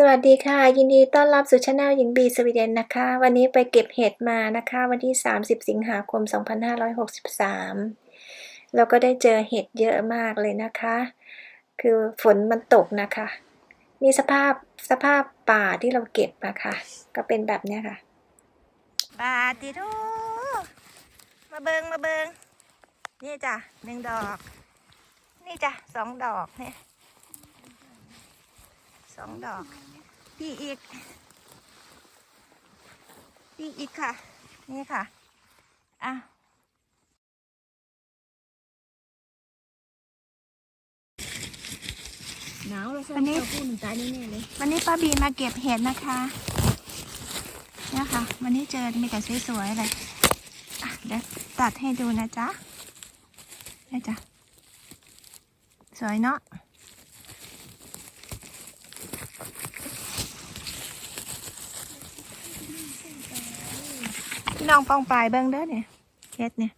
สวัสดีค่ะ ยินดีต้อนรับสู่ช anel หญิงบีสวีเดนนะคะ วันนี้ไปเก็บเห็ดมานะคะ วันที่ 30 สิงหาคม 2563แล้วก็ได้เจอเห็ดเยอะมากเลยนะคะ คือฝนมันตกนะคะ นี่สภาพสภาพป่าที่เราเก็บนะคะก็เป็นแบบนี้ค่ะบาติโทมาเบิงมาเบิงนี่จ้ะหนึ่งดอก นี่จ้ะสองดอกเนี่ย สองดอก พี่อีก พี่อีกค่ะ นี่ค่ะ อะหนาวแล้วใช่วันนี้เจ้าพูดตายแน่ๆเลย วันนี้ป้าบีมาเก็บเห็ดนะคะเนี่ยค่ะ วันนี้เจอมีแต่สวยๆเลยอะเดี๋ยวตัดให้ดูนะจ๊ะนี่จ้ะสวยเนาะ พี่ น้องปองปลายเบิ้งเด้อเนี่ยเฮ็ดเนี่ย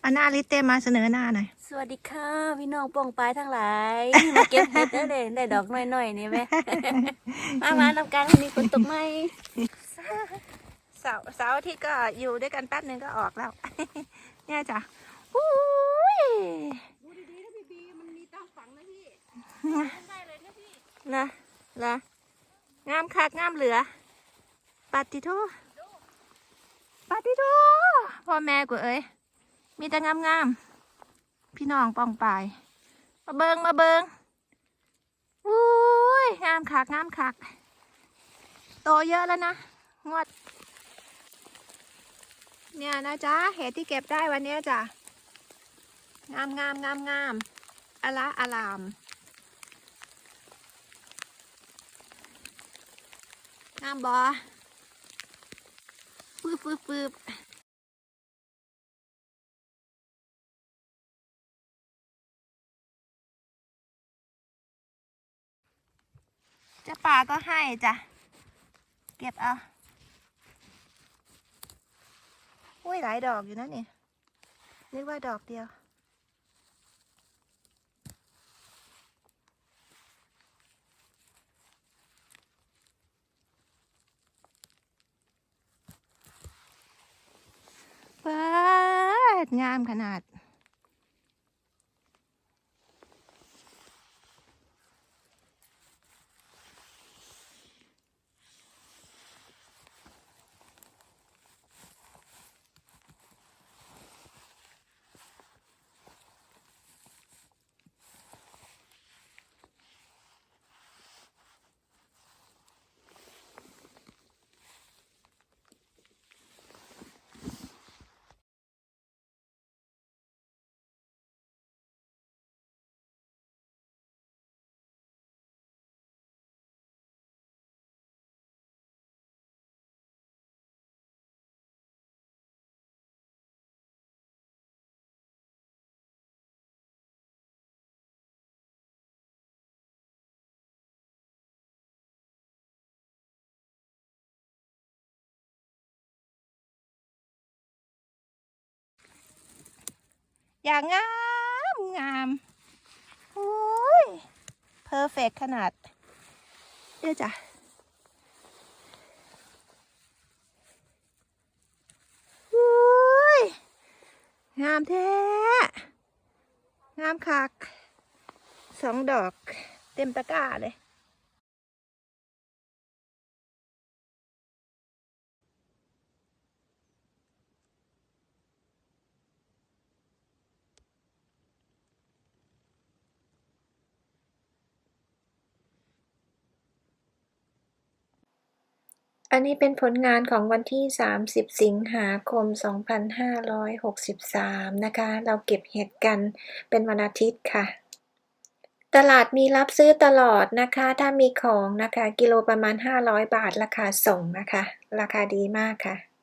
เอาหน้าลิตเต้มาเสนอหน้าหน่อย สวัสดีค่ะ พี่น้องปองปลายทั้งหลายมาเก็บเห็ดเด้อเด้ได้ดอกน้อยๆนี่ไหม มามานำกันมีคนตกไหมเสาร์เสาร์อาทิตย์ก็อยู่ด้วยกันแป๊บหนึ่งก็ออกแล้ว เนี่ยจ้ะอุ้ยดูดีๆนะพี่บีมันมีตามฝังนะพี่ได้เลยนะพี่นะละงามคักงามเหลือปาติโท ปาติโทพ่อแม่กูเอ้ย มีแต่งามงามๆพี่น้องปองปาย มาเบิงมาเบิงอุ้ยงามคักงามคัก โตเยอะแล้วนะ งวด เนี่ยนะจ๊ะเห็ดที่เก็บได้วันนี้จ้ะ งามงามงามงามอะละอลามงามบอ ฟืบฟืบฟืบเจะป่าก็ให้จ้ะ เก็บเอาอุ้ยหลายดอกอยู่นะนี่นึกว่าดอกเดียว เปิ ดงามขนาด อย่างงามงามโอ้ยเพอร์เฟกขนาดเดี๋ยวจ้ะโอ้ยงามแท้ งามคัก สองดอกเต็มตะกร้าเลย อันนี้เป็นผลงานของวันที่ 30 สิงหาคม 2563 นะคะ เราเก็บเห็ดกันเป็นวันอาทิตย์ค่ะ ตลาดมีรับซื้อตลอดนะคะ ถ้ามีของนะคะ กิโลประมาณ 500 บาทราคาส่งนะคะ ราคาดีมากค่ะ